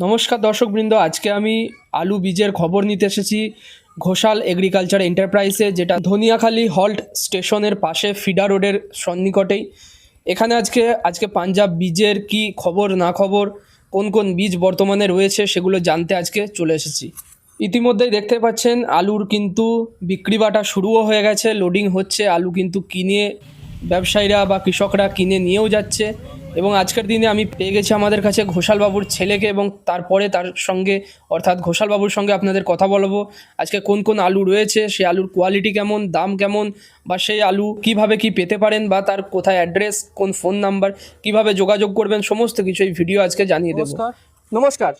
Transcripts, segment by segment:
নমস্কার দর্শকবৃন্দ, আজকে আমি আলু বীজের খবর নিতে এসেছি ঘোষাল এগ্রিকালচার এন্টারপ্রাইজে যেটা ধনিয়াখালী হল্ট স্টেশনের পাশে ফিডা রোডের সন্নিকটেই। এখানে আজকে আজকে পাঞ্জাব বীজের কি খবর, না খবর, কোন কোন বীজ বর্তমানে রয়েছে সেগুলো জানতে আজকে চলে এসেছি। ইতিমধ্যেই দেখতে পাচ্ছেন, আলুর কিন্তু বিক্রি বাটা শুরুও হয়ে গেছে লোডিং হচ্ছে, আলু কিন্তু কিনে ব্যবসায়ীরা বা কৃষকরা কিনে নিয়েও যাচ্ছে। এবং আজকের দিনে আমি পেয়ে গেছি আমাদের কাছে ঘোষালবাবুর ছেলেকে এবং তারপরে তার সঙ্গে অর্থাৎ ঘোষালবাবুর সঙ্গে আপনাদের কথা বলব। আজকে কোন কোন আলু রয়েছে সেই আলুর কোয়ালিটি কেমন দাম কেমন বা সেই আলু কীভাবে কি পেতে পারেন বা তার কোথায় অ্যাড্রেস কোন ফোন নাম্বার কীভাবে যোগাযোগ করবেন সমস্ত কিছু এই ভিডিও আজকে জানিয়ে দেবো। নমস্কার। নমস্কার।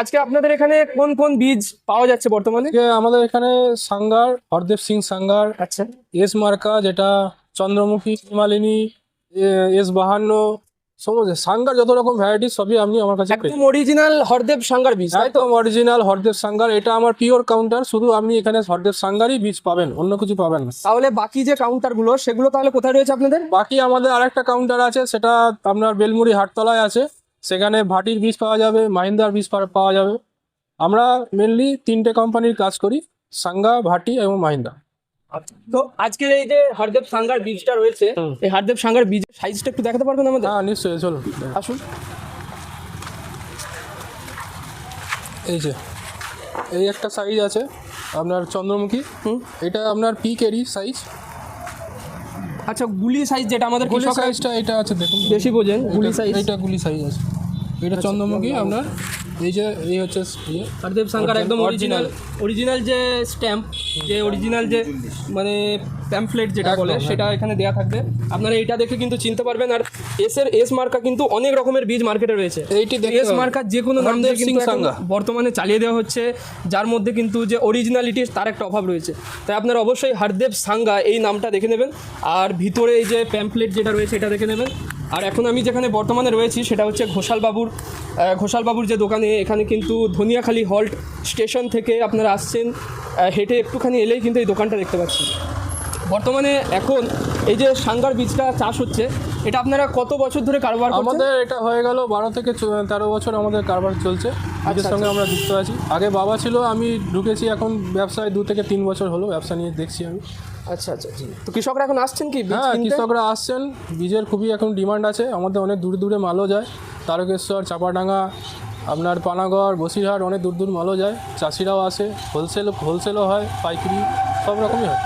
আজকে আপনাদের এখানে কোন কোন বীজ পাওয়া যাচ্ছে বর্তমানে? আমাদের এখানে সাঙ্গার হরদেব সিং সাঙ্গার আচ্ছা। এস মার্কা যেটা চন্দ্রমুখী হিমালিনী এস বাহান্ন সমস্ত সাঙ্গার যত রকম ভ্যারাইটি সবই আপনি আমার কাছে একদম অরিজিনাল হরদেব সাঙ্গার বীজ একদম অরিজিনাল হরদেব সাঙ্গার এটা আমার পিওর কাউন্টার শুধু আপনি এখানে হরদেব সাঙ্গারই বীজ পাবেন অন্য কিছু পাবেন না। তাহলে বাকি যে কাউন্টারগুলো সেগুলো তাহলে কোথায় রয়েছে আপনাদের? বাকি আমাদের আরেকটা কাউন্টার আছে সেটা আপনার বেলমুড়ি হাটতলায় আছে সেখানে ভাটির বীজ পাওয়া যাবে মাহিন্দার বীজ পাওয়া যাবে। আমরা মেনলি তিনটে কোম্পানির কাজ করি সাঙ্গা ভাটি এবং মাহিন্দা তো আজকের এই যে হরদেব সাঙ্গার বীজটা রয়েছে এই হরদেব সাঙ্গার বীজের সাইজটা একটু দেখাতে পারবেন আমাদের? হ্যাঁ নিশ্চয়ই চলুন আসুন। এই যে এই একটা সাইজ আছে আপনার চন্দ্রমুখী। হুম। এটা আপনার পিকেরই সাইজ আচ্ছা গুলি সাইজ যেটা আমাদের গুলি সাইজটা এটা আছে দেখুন। বেশি বোঝেন গুলি সাইজ এইটা গুলি সাইজ আছে। এটা চন্দ্রমুখী আপনার? এই যে এই হচ্ছে ইয়ে? হরদেব সাঙ্গার একদম অরিজিনাল অরিজিনাল যে স্ট্যাম্প যে অরিজিনাল যে মানে প্যাম্পলেট যেটা বলে সেটা এখানে দেওয়া থাকবে। আপনারা এইটা দেখে কিন্তু চিনতে পারবেন আর এস এর এস মার্কা কিন্তু অনেক রকমের বীজ মার্কেটে রয়েছে। এইটি এস মার্কা যে কোনো নাম দিয়ে কিন্তু সাঙ্গা। বর্তমানে চালিয়ে দেওয়া হচ্ছে যার মধ্যে কিন্তু যে অরিজিনালিটি তার একটা অভাব রয়েছে। তাই আপনারা অবশ্যই হরদেব সাঙ্গা এই নামটা দেখে নেবেন আর ভিতরে এই যে প্যাম্পলেট যেটা রয়েছে এটা দেখে নেবেন। আর এখন আমি যেখানে বর্তমানে রয়েছি সেটা হচ্ছে ঘোষালবাবুর ঘোষালবাবুর যে দোকানে এখানে কিন্তু ধনিয়াখালী হল্ট স্টেশন থেকে আপনারা আসছেন। হেঁটে একটুখানি এলেই কিন্তু এই দোকানটা দেখতে পাচ্ছেন। বর্তমানে এখন এই যে সাঙ্গার বীজটা চাষ হচ্ছে এটা আপনারা কত বছর ধরে কারবার আমাদের এটা হয়ে গেল বারো থেকে তেরো বছর আমাদের কারবার চলছে। এদের সঙ্গে আমরা যুক্ত আছি। আগে বাবা ছিল আমি ঢুকেছি এখন ব্যবসায় দু থেকে তিন বছর হলো ব্যবসা নিয়ে দেখছি আমি। আচ্ছা আচ্ছা তো কৃষকরা এখন আসছেন কি হ্যাঁ কৃষকরা আসছেন। বীজের খুবই এখন ডিমান্ড আছে। আমাদের অনেক দূরে দূরে মালও যায়। তারকেশ্বর চাপাডাঙ্গা আপনার পানাগড় বসিরহাট অনেক দূর দূর মালও যায়। চাষিরাও আসে। হোলসেল হোলসেলও হয় পাইকারি সব রকমই হয়।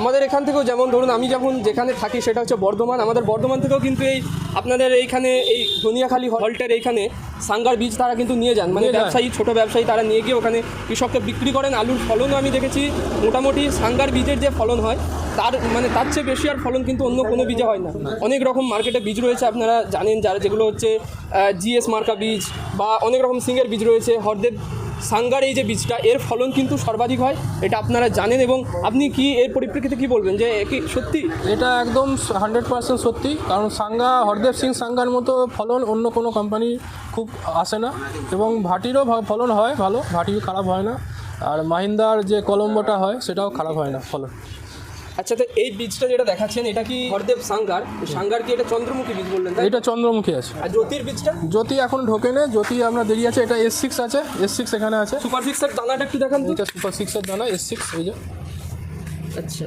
আমাদের এখান থেকেও যেমন ধরুন আমি যখন যেখানে থাকি সেটা হচ্ছে বর্ধমান। আমাদের বর্ধমান থেকেও কিন্তু এই আপনাদের এইখানে এই ধনিয়াখালী হল্টের এইখানে সাঙ্গার বীজ তারা কিন্তু নিয়ে যান। মানে ব্যবসায়ী ছোট ব্যবসায়ী তারা নিয়ে গিয়ে ওখানে কৃষককে বিক্রি করেন। আলুর ফলনও আমি দেখেছি মোটামুটি সাঙ্গার বীজের যে ফলন হয় তার মানে তার চেয়ে বেশি আর ফলন কিন্তু অন্য কোনো বীজে হয় না। অনেক রকম মার্কেটে বীজ রয়েছে আপনারা জানেন যারা যেগুলো হচ্ছে জিএস মার্কা বীজ বা অনেক রকম সিংয়ের বীজ রয়েছে হরদেব সাঙ্গার এই যে বীজটা, এর ফলন কিন্তু সর্বাধিক হয়, এটা আপনারা জানেন এবং আপনি কি এর পরিপ্রেক্ষিতে কি বলবেন যে কি সত্যি? এটা একদম হান্ড্রেড পার্সেন্ট সত্যি, কারণ সাঙ্গা, হরদেব সিং সাঙ্গার মতো ফলন অন্য কোনো কোম্পানি খুব আসে না এবং ভাটিরও ফলন হয় ভালো ভাটিও খারাপ হয় না। আর মাহিন্দার যে কলম্বোটা হয়, সেটাও খারাপ হয় না ফলন। আচ্ছা তো এই বীজটা যেটা দেখাচ্ছেন এটা কি হরদেব সাঙ্গার? সাঙ্গার কি এটা চন্দ্রমুখী বীজ বললেন তাই এটা চন্দ্রমুখী আছে। আর জ্যোতির বীজটা? জ্যোতি এখন ঢোকে না জ্যোতি আপনার দেরি আছে এটা এস সিক্স আছে এস সিক্স এখানে আছে। সুপার সিক্সের দানাটা একটু দেখান তো। এটা সুপার সিক্সের দানা এস সিক্স এই যে। আচ্ছা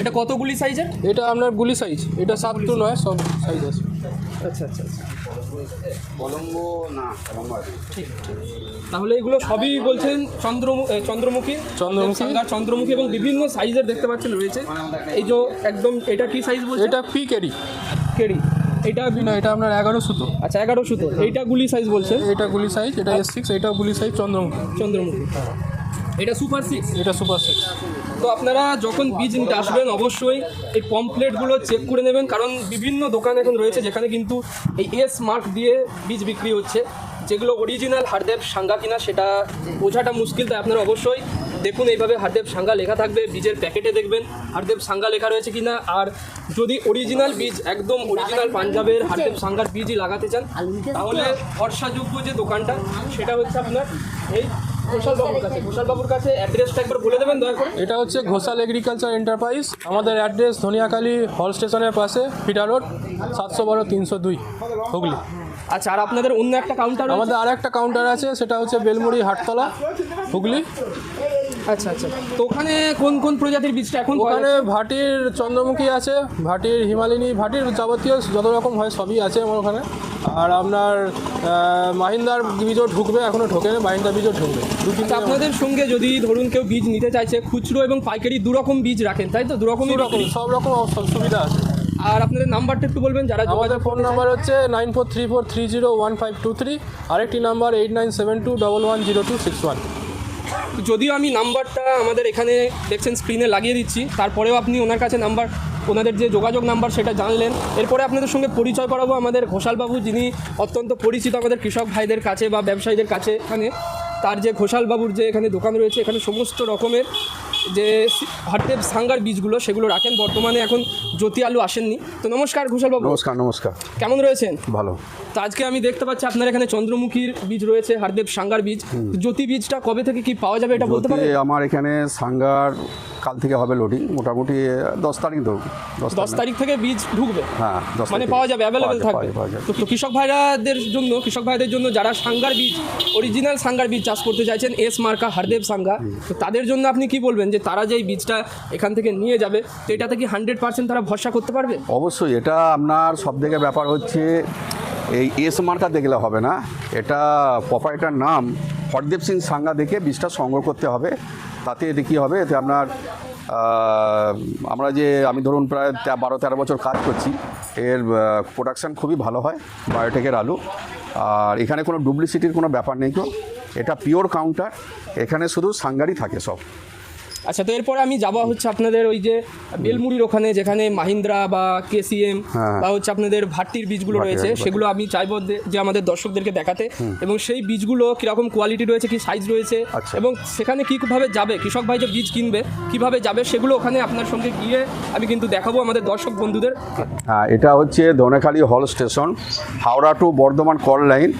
এটা কতগুলি সাইজের এটা আপনার গুলি সাইজ এটা সাত টু নয় সব সাইজ আছে। আচ্ছা আচ্ছা আচ্ছা। কলম্বো না কলম্বো ঠিক তাহলে এগুলো সবই বলছেন চন্দ্রমু এ, চন্দ্রমুখী? চন্দ্রমুখী। চন্দ্রমুখী এবং বিভিন্ন সাইজের দেখতে পাচ্ছেন রয়েছে। এই যে একদম এটা কি সাইজ বলছে এটা পি ক্যারি কেড়ি এটা না এটা আপনার এগারো সুতো। আচ্ছা এগারো সুতো। এইটা গুলি সাইজ বলছেন? এটা গুলি সাইজ এটা এস সিক্স এটা গুলি সাইজ চন্দ্রমুখী। চন্দ্রমুখী। এটা সুপার সিক্স এটা সুপার সিক্স তো আপনারা যখন বীজ নিতে আসবেন, অবশ্যই এই পমপ্লেটগুলো চেক করে নেবেন, কারণ বিভিন্ন দোকান এখন রয়েছে যেখানে কিন্তু এই এস মার্ক দিয়ে বীজ বিক্রি হচ্ছে, যেগুলো অরিজিনাল হারদেব সাঙ্গা কিনা সেটা বোঝাটা মুশকিল, তাই আপনারা অবশ্যই দেখুন এইভাবে হারদেব সাঙ্গা লেখা থাকবে, বীজের প্যাকেটে দেখবেন হারদেব সাঙ্গা লেখা রয়েছে কিনা, আর যদি অরিজিনাল বীজ, একদম অরিজিনাল পাঞ্জাবের হারদেব সাঙ্গার বীজই লাগাতে চান, তাহলে ভরসাযোগ্য যে দোকানটা, সেটা হচ্ছে আপনার এই ঘোষালবাবুর কাছে ঘোষালবাবুর কাছে অ্যাড্রেসটা একবার বলে দেবেন দয়া করে। এটা হচ্ছে ঘোষাল এগ্রিকালচার এন্টারপ্রাইজ। আমাদের অ্যাড্রেস ধনিয়াখালী হল স্টেশনের পাশে ফিটা রোড সাতশো বারো তিনশো দুই হুগলি। আচ্ছা আর আপনাদের অন্য একটা কাউন্টার আমাদের আর একটা কাউন্টার আছে সেটা হচ্ছে বেলমুড়ি হাটতলা হুগলি। আচ্ছা আচ্ছা। তো ওখানে কোন কোন প্রজাতির বীজটা এখন ওখানে ভাটির চন্দ্রমুখী আছে ভাটির হিমালিনী ভাটির যাবতীয় যত রকম হয় সবই আছে আমার ওখানে। আর আপনার মাহিন্দার বীজও ঢুকবে এখনও ঢোকে না মাহিন্দার বীজও ঢুকবে। দু? আপনাদের সঙ্গে যদি ধরুন কেউ বীজ নিতে চাইছে খুচরো এবং পাইকারি দু রকম বীজ রাখেন তাই তো? দু রকমই রকম সব রকম সব সুবিধা আছে। আর আপনাদের নাম্বারটা একটু বলবেন যারা আমাদের ফোন নাম্বার হচ্ছে nine four three four three zero one five two three আরেকটি number eight nine seven two double one zero two six one. যদিও আমি নাম্বারটা আমাদের এখানে দেখছেন স্ক্রিনে লাগিয়ে দিচ্ছি। তারপরেও আপনি ওনার কাছে নাম্বার, ওনাদের যে যোগাযোগ নাম্বার সেটা জানলেন। এরপরে আপনাদের সঙ্গে পরিচয় করাবো আমাদের ঘোষালবাবু, যিনি অত্যন্ত পরিচিত আমাদের কৃষক ভাইদের কাছে বা ব্যবসায়ীদের কাছে। এখানে তার যে ঘোষালবাবুর যে এখানে দোকান রয়েছে, এখানে সমস্ত রকমের যে হরদেব সাঙ্গার বীজগুলো সেগুলো রাখেন। বর্তমানে এখন জ্যোতি আলু আসেননি। তো নমস্কার ঘোষালবাবু। নমস্কার নমস্কার। কেমন রয়েছেন? ভালো। তো আজকে আমি দেখতে পাচ্ছি আপনার এখানে চন্দ্রমুখীর বীজ রয়েছে হারদেব সাঙ্গার বীজ। জ্যোতি বীজটা কবে থেকে কি পাওয়া যাবে এটা বলতে পারি আমার এখানে সাঙ্গার কাল থেকে হবে লোডিং মোটামুটি দশ তারিখ ধরুন। দশ তারিখ থেকে বীজ ঢুকবে? হ্যাঁ মানে পাওয়া যাবে অ্যাভেলেবেল থাকবে। তো কৃষক ভাইরাদের জন্য কৃষক ভাইদের জন্য যারা সাঙ্গার বীজ অরিজিনাল সাঙ্গার বীজ চাষ করতে চাইছেন এস মার্কা হারদেব সাঙ্গা তো তাদের জন্য আপনি কি বলবেন যে তারা যে বীজটা এখান থেকে নিয়ে যাবে তো এটাতে কি হান্ড্রেড পার্সেন্ট তারা ভরসা করতে পারবে? অবশ্যই এটা আপনার সব থেকে ব্যাপার হচ্ছে এই এস মার্কা দেখলে হবে না। এটা প্রপারেটার নাম হরদেব সিং সাঙ্গা দেখে বীজটা সংগ্রহ করতে হবে। তাতে এতে কী হবে? এতে আপনার আমরা যে, আমি ধরুন প্রায় বারো তেরো বছর কাজ করছি, এর প্রোডাকশান খুবই ভালো হয় বায়োটেকের আলু। আর এখানে কোনো ডুপ্লিসিটির কোনো ব্যাপার নেই কেউ এটা পিওর কাউন্টার এখানে শুধু সাঙ্গারি থাকে সব। আচ্ছা তো এরপরে আমি যাব হচ্ছে আপনাদের ওই যে বেলমুড়ির ওখানে যেখানে মাহিন্দ্রা বা কেসিএম হ্যাঁ। বা হচ্ছে আপনাদের ভাট্টির বীজগুলো রয়েছে সেগুলো আমি চাইব যে আমাদের দর্শকদেরকে দেখাতে। এবং সেই বীজগুলো কীরকম কোয়ালিটি রয়েছে কি সাইজ রয়েছে আচ্ছা। এবং সেখানে কীভাবে যাবে কৃষক ভাই যে বীজ কিনবে কীভাবে যাবে সেগুলো ওখানে আপনার সঙ্গে গিয়ে আমি কিন্তু দেখাবো আমাদের দর্শক বন্ধুদের। হ্যাঁ এটা হচ্ছে Dhanekhali halt station Howrah to Bardhaman call line.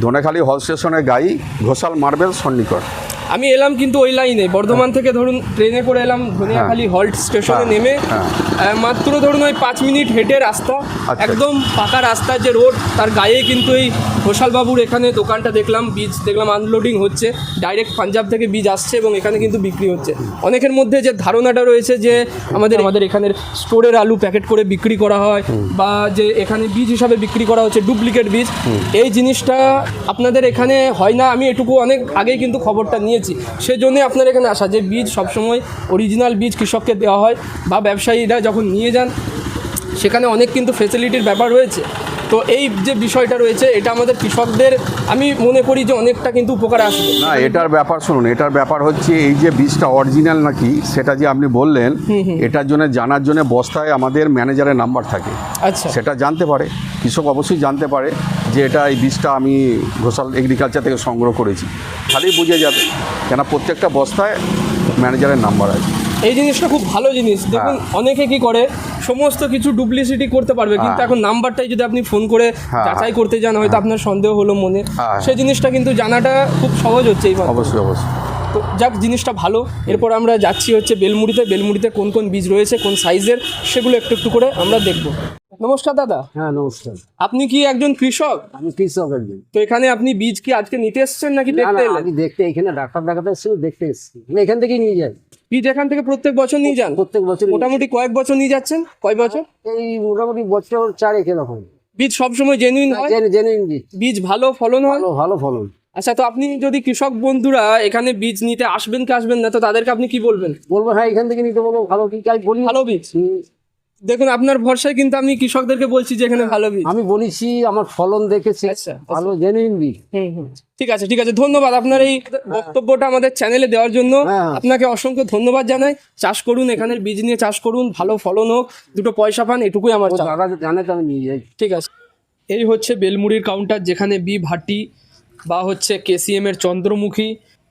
Dhanekhali halt স্টেশনের গাই ঘোষাল মার্বেল সন্নিকট। আমি এলাম কিন্তু ওই লাইনে। বর্ধমান থেকে ধরুন ট্রেনে করে এলাম ধনিয়াখালী হল্ট স্টেশনে হ্যাঁ, নেমে হ্যাঁ। মাত্র ধরুন ওই পাঁচ মিনিট হেঁটে রাস্তা আচ্ছা। একদম পাকা রাস্তার যে রোড তার গায়ে কিন্তু এই ঘোষালবাবুর এখানে দোকানটা দেখলাম বীজ দেখলাম আনলোডিং হচ্ছে ডাইরেক্ট পাঞ্জাব থেকে বীজ আসছে এবং এখানে কিন্তু বিক্রি হচ্ছে। অনেকের মধ্যে যে ধারণাটা রয়েছে যে আমাদের আমাদের এখানের স্টোরের আলু প্যাকেট করে বিক্রি করা হয় বা যে এখানে বীজ হিসাবে বিক্রি করা হচ্ছে ডুপ্লিকেট বীজ এই জিনিসটা আপনাদের এখানে হয় না আমি এটুকু অনেক আগেই কিন্তু খবরটা নিয়েছি সেজন্য আপনার এখানে আসা। যে বীজ সবসময় অরিজিনাল বীজ কৃষককে দেওয়া হয় বা ব্যবসায়ীরা যখন নিয়ে যান সেখানে অনেক কিন্তু ফেসিলিটির ব্যাপার রয়েছে। তো এই যে বিষয়টা রয়েছে এটা আমাদের কৃষকদের আমি মনে করি যে অনেকটা কিন্তু উপকার আসবে। না এটার ব্যাপার শুনুন এটার ব্যাপার হচ্ছে এই যে বীজটা অরিজিনাল নাকি সেটা যে আপনি বললেন এটার জন্য জানার জন্য বস্তায় আমাদের ম্যানেজারের নাম্বার থাকে। আচ্ছা। সেটা জানতে পারে কৃষক অবশ্যই জানতে পারে। যে এটা এই বীজটা আমি ঘোষাল এগ্রিকালচার থেকে সংগ্রহ করেছি খালি বুঝে যাবে কেন প্রত্যেকটা বস্তায় ম্যানেজারের নাম্বার আছে এই জিনিসটা খুব ভালো জিনিস দেখুন হ্যাঁ। অনেকে কি করে সমস্ত কিছু ডুপ্লিসিটি করতে পারবে কিন্তু হ্যাঁ। এখন নাম্বারটাই যদি আপনি ফোন করে হ্যাঁ। যাচাই করতে যান হয়তো আপনার সন্দেহ হলো মনে। সেই জিনিসটা কিন্তু জানাটা খুব সহজ হচ্ছে এই। অবশ্যই অবশ্যই তো যাক জিনিসটা ভালো এরপর আমরা যাচ্ছি হচ্ছে বেলমুড়িতে বেলমুড়িতে কোন কোন বীজ রয়েছে কোন সাইজের সেগুলো একটু একটু করে আমরা দেখব নমস্কার দাদা। হ্যাঁ নমস্কার। আপনি কি একজন কৃষক? আমি কৃষক একজন। তো এখানে আপনি বীজ কি আজকে নিতে এসেছেন নাকি দেখতে এলেন? আমি দেখতে এখানে ডাক্তার দেখাতে এসেছি দেখতে এসেছি। আমি এখান থেকেই নিয়ে যাই। বীজ এখান থেকে প্রত্যেক বছর নিয়ে যান? প্রত্যেক বছর মোটামুটি কয়েক বছর নিয়ে যাচ্ছেন? কয় বছর? এই মোটামুটি বছর চার চারেক এরকম। বীজ সবসময় জেনুইন হয়? জেনে জেনে নিবি বীজ ভালো ফলন হয়? ভালো ভালো ফলন। আচ্ছা তো আপনি যদি কৃষক বন্ধুরা এখানে বীজ নিতে আসবেন কি আসবেন না তো তাদেরকে আপনি কি বলবেন? বলব হ্যাঁ এখান থেকে নিতে বলব। ভালো কি বলি? ভালো বীজ। দেখুন আপনার ভরসায় কিন্তু আমি কৃষকদেরকে বলছি যে এখানে ভালো বীজ। আমি বলেছি আমার ফলন দেখেছি। আচ্ছা ভালো জেনে নিবি হুম, হুম। ঠিক আছে ঠিক আছে। ধন্যবাদ আপনার এই বক্তব্যটা আমাদের চ্যানেলে দেওয়ার জন্য। হ্যাঁ। আপনাকে অসংখ্য ধন্যবাদ জানাই। চাষ করুন এখানের বীজ নিয়ে চাষ করুন ভালো ফলন হোক দুটো পয়সা পান এটুকুই আমার দাদা জানে তো আমি নিয়ে যাই। ঠিক আছে। এই হচ্ছে বেলমুড়ির কাউন্টার যেখানে বি ভাটি বা হচ্ছে কেসিএম এর চন্দ্রমুখী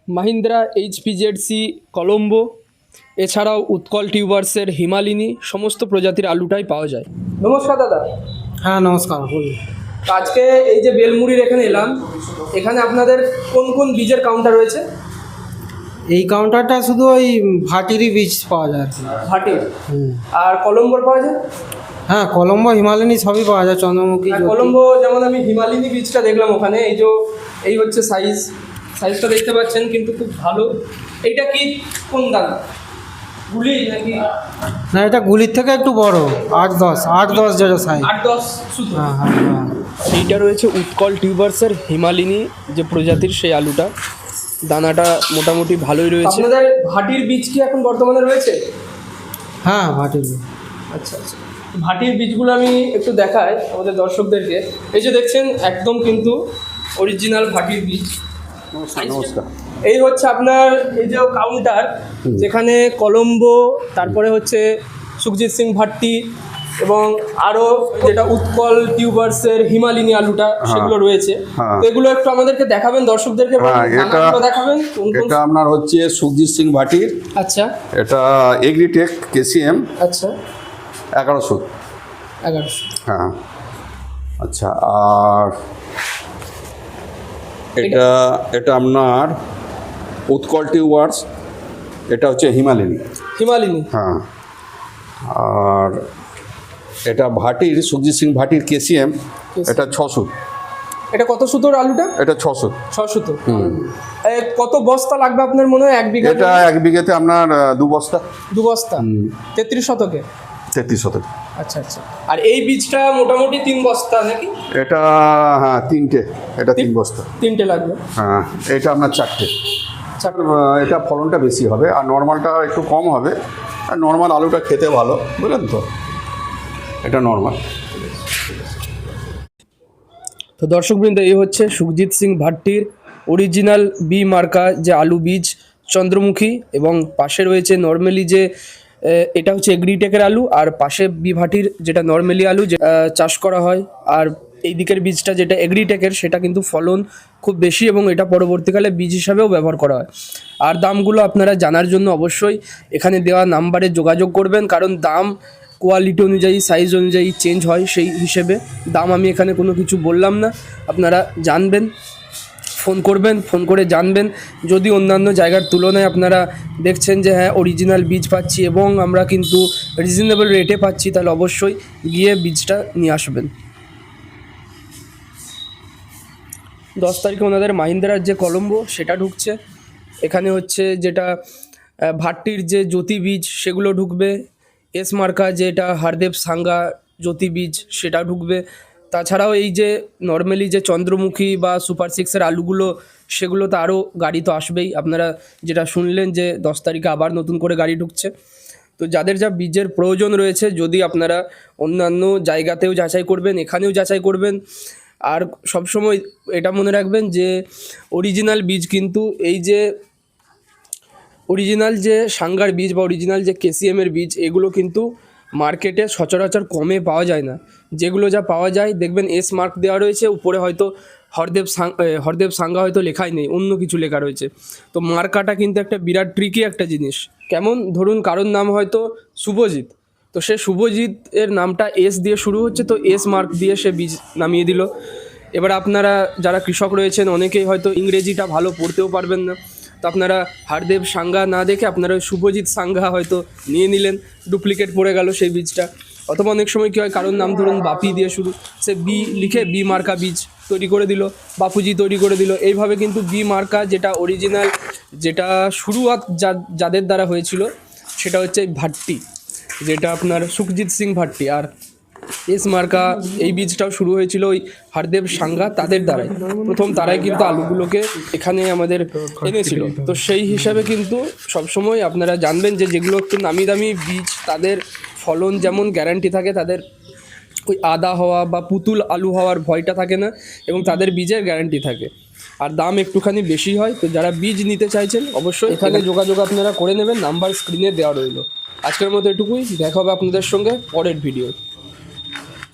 মাহিন্দ্রা এইচপিজেডসি কলম্বো এছাড়াও উৎকল টিউবার্সের হিমালিনী সমস্ত প্রজাতির আলুটাই পাওয়া যায়। নমস্কার দাদা। হ্যাঁ নমস্কার বলুন। আজকে এই যে বেলমুড়ির এখানে এলাম এখানে আপনাদের কোন কোন বীজের কাউন্টার রয়েছে? এই কাউন্টারটা শুধু ওই ভাটিরই বীজ পাওয়া যায় আর কি। ভাটি আর কলম্বোর পাওয়া যায়? হ্যাঁ কলম্বো হিমালয়ানি সবই পাওয়া যায় চন্দ্রমুখী আর কলম্বো যেমন আমি হিমালিনী বীজটা দেখলাম ওখানে এই যে এই হচ্ছে সাইজ সাইজটা দেখতে পাচ্ছেন কিন্তু খুব ভালো। এইটা কি কোন দানা গুলি নাকি? না এটা গুলির থেকে একটু বড় আট দশ আট দশ যেটা সাইজ আট দশ হ্যাঁ হ্যাঁ হ্যাঁ। এইটা রয়েছে উৎকল টিউবার্সের হিমালিনী যে প্রজাতির সেই আলুটা। দানাটা মোটামুটি ভালোই রয়েছে। আপনাদের ভাটির বীজ কি এখন বর্তমানে রয়েছে? হ্যাঁ ভাটির বীজ। আচ্ছা আচ্ছা। ভাটির বীজগুলো আমি একটু দেখাই আমাদের দর্শকদেরকে। এই যে দেখছেন একদম কিন্তু অরিজিনাল ভাটির বীজ। নমস্কার নমস্কার। এই হচ্ছে আপনার এই যে কাউন্টার যেখানে কলম্বো তারপরে হচ্ছে সুখজিৎ সিং ভাট্টি এবং আরও যেটা উৎকল টিউবার্সের হিমালিনী আলুটা সেগুলো রয়েছে। হ্যাঁ। তো এগুলো একটু আমাদেরকে দেখাবেন দর্শকদেরকে হ্যাঁ, দেখাবেন এটা আপনার হচ্ছে সুখজিৎ সিং ভাটির। আচ্ছা। এটা এগ্রিটেক কেসিএম। আচ্ছা। এগারোশো। এগারোশো। হ্যাঁ। আচ্ছা আর এটা এটা আপনার উৎকল টিউবার্স এটা হচ্ছে হিমালিনী। হিমালিনী। হ্যাঁ। আর এটা ভাটির সুখজিৎ সিং ভাটির কেসিএম এটা ছশো এটা কত সুতোর আলুটা? এটা ছশো ছ সুতো। এ, কত বস্তা লাগবে আপনার মনে হয়? এক বিঘা এটা এক বিঘাতে আপনার দু বস্তা। দু বস্তা? তেত্রিশ শতকে? তেত্রিশ শতকে। আচ্ছা আচ্ছা। আর এই বীজটা মোটামুটি তিন বস্তা নাকি? এটা হ্যাঁ তিনটে। এটা তিন বস্তা। তিনটে লাগবে। হ্যাঁ এটা আপনার চারটে। আহ, এটা ফলনটা বেশি হবে আর নর্মালটা একটু কম হবে। আর নর্মাল আলুটা খেতে ভালো বুঝলেন তো? এটা নর্মাল। তো দর্শকবৃন্দ এই হচ্ছে সুখজিৎ সিং ভাট্টির অরিজিনাল বি মার্কা যে আলু বীজ চন্দ্রমুখী এবং পাশে রয়েছে নর্মালি যে এটা হচ্ছে এগ্রিটেকের আলু আর পাশে বি ভাটির যেটা নর্মালি আলু যে চাষ করা হয় আর এই দিকের বীজটা যেটা এগ্রিটেকের সেটা কিন্তু ফলন খুব বেশি এবং এটা পরবর্তীকালে বীজ হিসাবেও ব্যবহার করা হয়। আর দামগুলো আপনারা জানার জন্য অবশ্যই এখানে দেওয়া নাম্বারে যোগাযোগ করবেন, কারণ দাম কোয়ালিটি অনুযায়ী সাইজ অনুযায়ী চেঞ্জ হয় সেই হিসেবে। দাম আমি এখানে কোনো কিছু বললাম না, আপনারা জানবেন, ফোন করবেন, ফোন করে জানবেন। যদি অন্যান্য জায়গার তুলনায় আপনারা দেখছেন যে হ্যাঁ অরিজিনাল বীজ পাচ্ছি এবং আমরা কিন্তু রিজনেবল রেটে পাচ্ছি, তাহলে অবশ্যই গিয়ে বীজটা নিয়ে আসবেন। দশ তারিখে ওনাদের মাহিন্দ্রার যে কলম্বো, সেটা ঢুকছে। এখানে হচ্ছে যেটা ভাট্টির যে জ্যোতি বীজ সেগুলো ঢুকবে। এস মার্কা যেটা, হারদেব সাঙ্গা জ্যোতি বীজ সেটা ঢুকবে। তাছাড়াও এই যে নর্মালি যে চন্দ্রমুখী বা সুপার সিক্সের আলুগুলো, সেগুলো তো আরও গাড়ি তো আসবেই। আপনারা যেটা শুনলেন যে দশ তারিখে আবার নতুন করে গাড়ি ঢুকছে। তো যাদের যা বীজের প্রয়োজন রয়েছে, যদি আপনারা অন্যান্য জায়গাতেও যাচাই করবেন, এখানেও যাচাই করবেন আর সবসময় এটা মনে রাখবেন যে অরিজিনাল বীজ কিন্তু এই যে অরিজিনাল যে সাঙ্গার বীজ বা অরিজিনাল যে কেসিএমের বীজ, এগুলো কিন্তু মার্কেটে সচরাচর কমে পাওয়া যায় না। যেগুলো যা পাওয়া যায়, দেখবেন এস মার্ক দেওয়া রয়েছে, উপরে হয়তো হরদেব সাং- হরদেব সাঙ্গা হয়তো লেখাই নেই, অন্য কিছু লেখা রয়েছে। তো মার্কাটা কিন্তু একটা বিরাট ট্রিকি একটা জিনিস। কেমন? ধরুন কারোর নাম হয়তো শুভজিৎ। তো সে শুভজিৎ এর নামটা এস দিয়ে শুরু হচ্ছে, তো এস মার্ক দিয়ে সে বীজ নামিয়ে দিল। এবার আপনারা যারা কৃষক রয়েছেন, অনেকেই হয়তো ইংরেজিটা ভালো পড়তেও পারবেন না। তো আপনারা হারদেব সাঙ্গা না দেখে আপনারা শুভজিৎ সাঙ্গা হয়তো নিয়ে নিলেন ডুপ্লিকেট পড়ে গেল সেই বীজটা। অথবা অনেক সময় কী হয়, কারোর নাম ধরুন বাপি দিয়ে শুরু, সে বি লিখে বি মার্কা বীজ তৈরি করে দিল, বাপুজি তৈরি করে দিল। এইভাবে কিন্তু বি মার্কা যেটা অরিজিনাল যেটা শুরুয়াত যাদের দ্বারা হয়েছিল, সেটা হচ্ছে ভাট্টি। যেটা আপনার সুখজিৎ সিং ভাট্টি আর এস মার্কা, এই বীজটাও শুরু হয়েছিল ওই হরদেব সাঙ্গা তাদের দ্বারাই। প্রথম তারাই কিন্তু আলুগুলোকে এখানে আমাদের এনেছিল। তো সেই হিসাবে কিন্তু সবসময় আপনারা জানবেন যে যেগুলো একটু নামি দামি বীজ, তাদের ফলন যেমন গ্যারান্টি থাকে, তাদের ওই আদা হওয়া বা পুতুল আলু হওয়ার ভয়টা থাকে না এবং তাদের বীজের গ্যারান্টি থাকে। আর দাম একটুখানি বেশি হয় তো যারা বীজ নিতে চাইছেন অবশ্যই এখানে যোগাযোগ আপনারা করে নেবেন নাম্বার স্ক্রিনে দেওয়া রইল। আজকের মতো এটুকুই দেখা হবে আপনাদের সঙ্গে পরের ভিডিও